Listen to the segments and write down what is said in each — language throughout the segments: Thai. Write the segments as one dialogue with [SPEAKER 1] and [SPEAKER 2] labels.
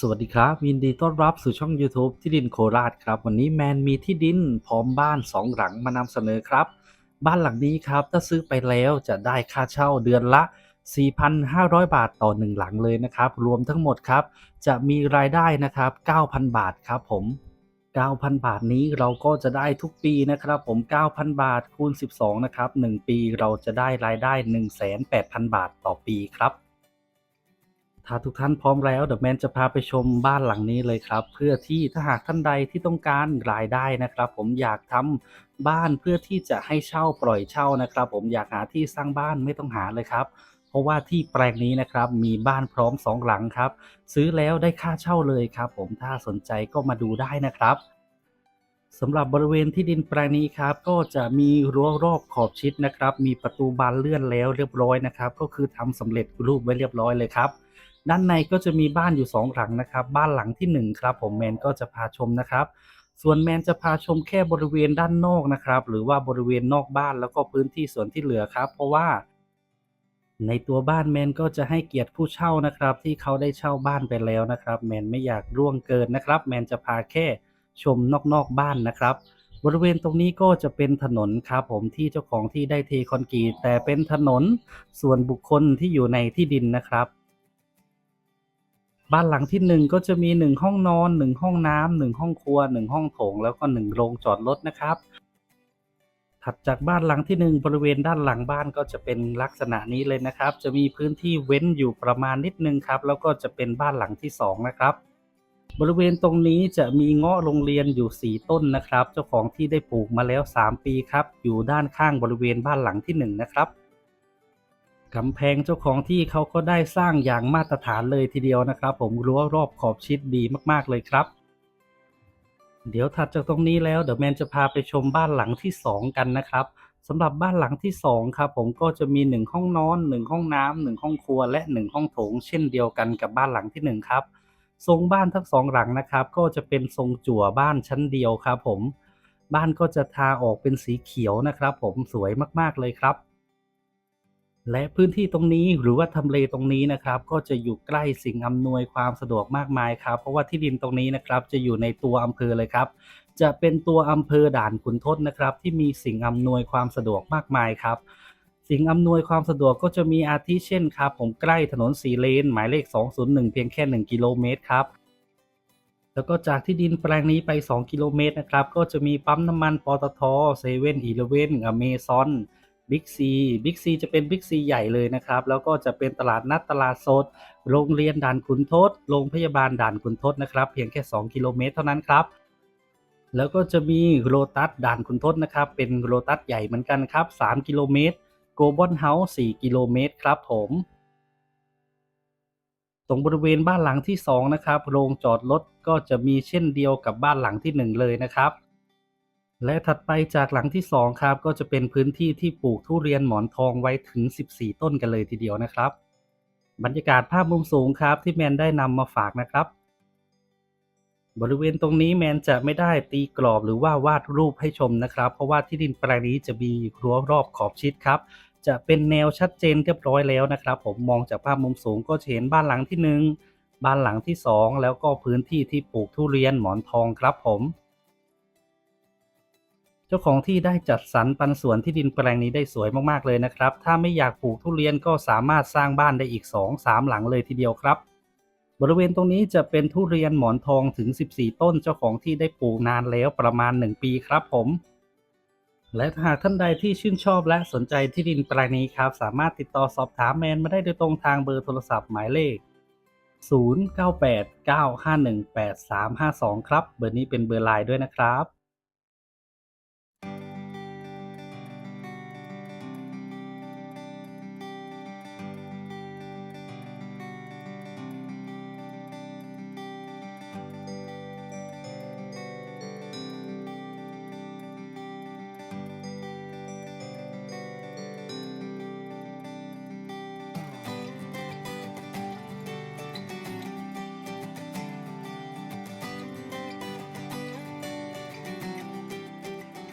[SPEAKER 1] สวัสดีครับยินดีต้อนรับสู่ช่อง YouTube ที่ดินโคราชครับ วันนี้แมนมีที่ดินพร้อมบ้านสองหลังมานำเสนอครับ บ้านหลังนี้ครับ ถ้าซื้อไปแล้วจะได้ค่าเช่าเดือนละ 4,500 บาทต่อหนึ่งหลังเลยนะครับ รวมทั้งหมดครับ จะมีรายได้นะครับ 9,000 บาทครับผม 9,000 บาทนี้เราก็จะได้ทุกปีนะครับผม 9,000 บาทคูณ 12 นะครับ 1 ปีเราจะได้รายได้ 1,800 0 บาทต่อปีครับ ถ้าทุกท่านพร้อมแล้วเดอะแมนจะพาไปชมบ้านหลังนี้เลยครับ เพื่อที่ถ้าหากท่านใดที่ต้องการรายได้นะครับ ผมอยากทำบ้านเพื่อที่จะให้เช่าปล่อยเช่านะครับ ผมอยากหาที่สร้างบ้านไม่ต้องหาเลยครับ เพราะว่าที่แปลงนี้นะครับมีบ้านพร้อมสองหลังครับ ซื้อแล้วได้ค่าเช่าเลยครับ ผมถ้าสนใจก็มาดูได้นะครับสำหรับบริเวณที่ดินแปลงนี้ครับ ก็จะมีรั้วรอบขอบชิดนะครับ มีประตูบานเลื่อนแล้วเรียบร้อยนะครับ ก็คือทำสำเร็จรูปไว้เรียบร้อยเลยครับ ด้านในก็จะมีบ้านอยู่สองหลังนะครับ บ้านหลังที่หนึ่งครับ ผมแมนก็จะพาชมนะครับ ส่วนแมนจะพาชมแค่บริเวณด้านนอกนะครับ หรือว่าบริเวณนอกบ้านแล้วก็พื้นที่ส่วนที่เหลือครับ เพราะว่าในตัวบ้านแมนก็จะให้เกียรติผู้เช่านะครับ ที่เขาได้เช่าบ้านไปแล้วนะครับแมนไม่อยากล่วงเกินนะครับ แมนจะพาแค่ชมนอกๆบ้านนะครับ บริเวณตรงนี้ก็จะเป็นถนนครับผมที่เจ้าของที่ได้เทคอนกรีตแต่เป็นถนนส่วนบุคคลที่อยู่ในที่ดินนะครับ บ้านหลังที่หนึ่งก็จะมีหนึ่งห้องนอนหนึ่งห้องน้ำหนึ่งห้องครัวหนึ่งห้องโถงแล้วก็หนึ่งโรงจอดรถนะครับ ถัดจากบ้านหลังที่หนึ่งบริเวณด้านหลังบ้านก็จะเป็นลักษณะนี้เลยนะครับ จะมีพื้นที่เว้นอยู่ประมาณนิดนึงครับ แล้วก็จะเป็นบ้านหลังที่สองนะครับ บริเวณตรงนี้จะมีเงาะโรงเรียนอยู่ 4 ต้นนะครับ เจ้าของที่ได้ปลูกมาแล้ว 3 ปีครับ อยู่ด้านข้างบริเวณบ้านหลังที่1นะครับ กำแพงเจ้าของที่เขาก็ได้สร้างอย่างมาตรฐานเลยทีเดียวนะครับ ผมรั้วรอบขอบชิดดีมากๆเลยครับ เดี๋ยวถัดจากตรงนี้แล้วเดี๋ยวแมนจะพาไปชมบ้านหลังที่ 2 กันนะครับสำหรับบ้านหลังที่ 2 ครับ ผมก็จะมี 1 ห้องนอน 1 ห้องน้ำ1ห้องครัว และ 1 ห้องโถง เช่นเดียวกันกับบ้านหลังที่ 1 ครับ ทรงบ้านทั้งสองหลังนะครับ ก็จะเป็นทรงจั่วบ้านชั้นเดียวครับ ผม บ้านก็จะทาออกเป็นสีเขียวนะครับ ผมสวยมากๆเลยครับ และพื้นที่ตรงนี้หรือว่าทำเลตรงนี้นะครับก็จะอยู่ใกล้สิ่งอำนวยความสะดวกมากมายครับเพราะว่าที่ดินตรงนี้นะครับจะอยู่ในตัวอำเภอเลยครับ จะเป็นตัวอำเภอด่านขุนทดนะครับ ที่มีสิ่งอำนวยความสะดวกมากมายครับสิ่งอำนวยความสะดวกก็จะมีอาทิเช่นครับ ผมใกล้ถนนสีเลน หมายเลข 201 เพียงแค่ 1 กิโลเมตรครับ แล้วก็จากที่ดินแปลงนี้ไป 2 กิโลเมตรนะครับ ก็จะมีปั๊มน้ำมันปตทเซเว่นอีเลเว่นอเมซอน บิ๊กซีบิ๊กซีจะเป็นบิ๊กซีใหญ่เลยนะครับ แล้วก็จะเป็นตลาดนัดตลาดสดโรงเรียนด่านขุนทดโรงพยาบาลด่านขุนทดนะครับ เพียงแค่ 2 กิโลเมตรเท่านั้นครับ แล้วก็จะมีโรตัสด่านขุนทดนะครับ เป็นโรตัสใหญ่เหมือนกันครับ 3 กิโลเมตรโกลบอลเฮาส์4กิโลเมตรครับผมตรงบริเวณบ้านหลังที่ 2 นะครับ โรงจอดรถก็จะมีเช่นเดียวกับบ้านหลังที่ 1 เลยนะครับ และถัดไปจากหลังที่ 2 ครับ ก็จะเป็นพื้นที่ที่ปลูกทุเรียนหมอนทองไว้ถึง 14 ต้นกันเลยทีเดียวนะครับ บรรยากาศภาพมุมสูงครับที่แมนได้นำมาฝากนะครับ บริเวณตรงนี้แมนจะไม่ได้ตีกรอบหรือว่าวาดรูปให้ชมนะครับ เพราะว่าที่ดินแปลงนี้จะมีรั้วรอบขอบชิดครับ จะเป็นแนวชัดเจนเรียบร้อยแล้วนะครับ ผมมองจากภาพมุมสูงก็เห็นบ้านหลังที่หนึ่งบ้านหลังที่สองแล้วก็พื้นที่ที่ปลูกทุเรียนหมอนทองครับผม เจ้าของที่ได้จัดสรรปันส่วนที่ดินแปลงนี้ได้สวยมากๆเลยนะครับ ถ้าไม่อยากปลูกทุเรียนก็สามารถสร้างบ้านได้อีก 2-3 หลังเลยทีเดียวครับ บริเวณตรงนี้จะเป็นทุเรียนหมอนทองถึง 14 ต้น เจ้าของที่ได้ปลูกนานแล้วประมาณ 1 ปีครับผม และหากท่านใดที่ชื่นชอบและสนใจที่ดินแปลงนี้ครับ สามารถติดต่อสอบถามแมนมาได้โดยตรงทางเบอร์โทรศัพท์หมายเลข 0989518352 ครับ เบอร์นี้เป็นเบอร์ไลน์ด้วยนะครับ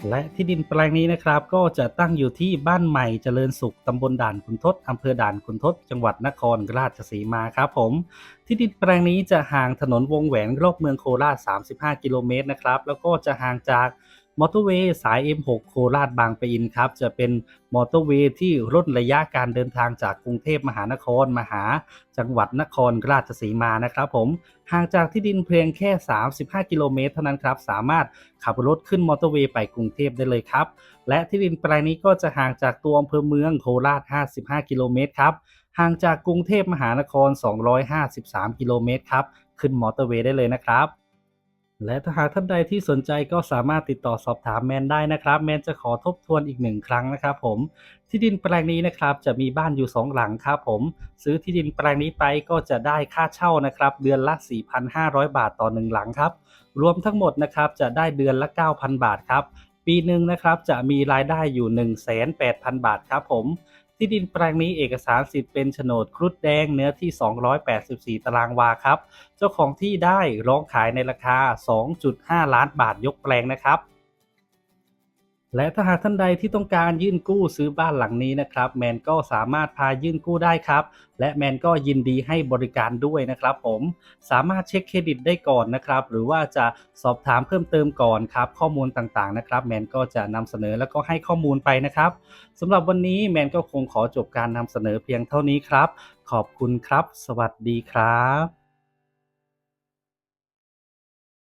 [SPEAKER 1] และที่ดินแปลงนี้นะครับ ก็จะตั้งอยู่ที่บ้านใหม่เจริญสุขตำบลด่านขุนทดอำเภอด่านขุนทดจังหวัดนครราชสีมาครับผม ที่ดินแปลงนี้จะห่างถนนวงแหวนรอบเมืองโคราช 35 กิโลเมตรนะครับ แล้วก็จะห่างจาก มอเตอร์เวย์สาย M6 โคราชบางปะอินครับ จะเป็นมอเตอร์เวย์ที่ลดระยะการเดินทางจากกรุงเทพมหานครมาหาจังหวัดนครราชสีมานะครับผมห่างจากที่ดินเพียงแค่ 35 กิโลเมตรเท่านั้นครับ สามารถขับรถขึ้นมอเตอร์เวย์ไปกรุงเทพได้เลยครับ และที่ดินแปลงนี้ก็จะห่างจากตัวอำเภอเมืองโคราช 55 กิโลเมตรครับห่างจากกรุงเทพมหานคร 253 กิโลเมตรครับ ขึ้นมอเตอร์เวย์ได้เลยนะครับ และถ้าหากท่านใดที่สนใจก็สามารถติดต่อสอบถามแมนได้นะครับ แมนจะขอทบทวนอีกหนึ่งครั้งนะครับผมที่ดินแปลงนี้นะครับจะมีบ้านอยู่ 2 หลังครับผม ซื้อที่ดินแปลงนี้ไปก็จะได้ค่าเช่านะครับ เดือนละ 4,500 บาทต่อหนึ่งหลังครับ รวมทั้งหมดนะครับจะได้เดือนละ 9,000 บาทครับ ปีหนึ่งนะครับจะมีรายได้อยู่ 1 8 0 0 0 0บาทครับผม ที่ดินแปลงนี้เอกสารสิทธิ์เป็นโฉนดครุฑแดงเนื้อที่ 284 ตารางวาครับ เจ้าของที่ได้ร้องขายในราคา 2.5 ล้านบาทยกแปลงนะครับ และถ้าหากท่านใดที่ต้องการยื่นกู้ซื้อบ้านหลังนี้นะครับ แมนก็สามารถพายื่นกู้ได้ครับ และแมนก็ยินดีให้บริการด้วยนะครับผมสามารถเช็คเครดิตได้ก่อนนะครับ หรือว่าจะสอบถามเพิ่มเติมก่อนครับ ข้อมูลต่างๆนะครับ แมนก็จะนำเสนอแล้วก็ให้ข้อมูลไปนะครับสำหรับวันนี้แมนก็คงขอจบการนำเสนอเพียงเท่านี้ครับ ขอบคุณครับ สวัสดีครับ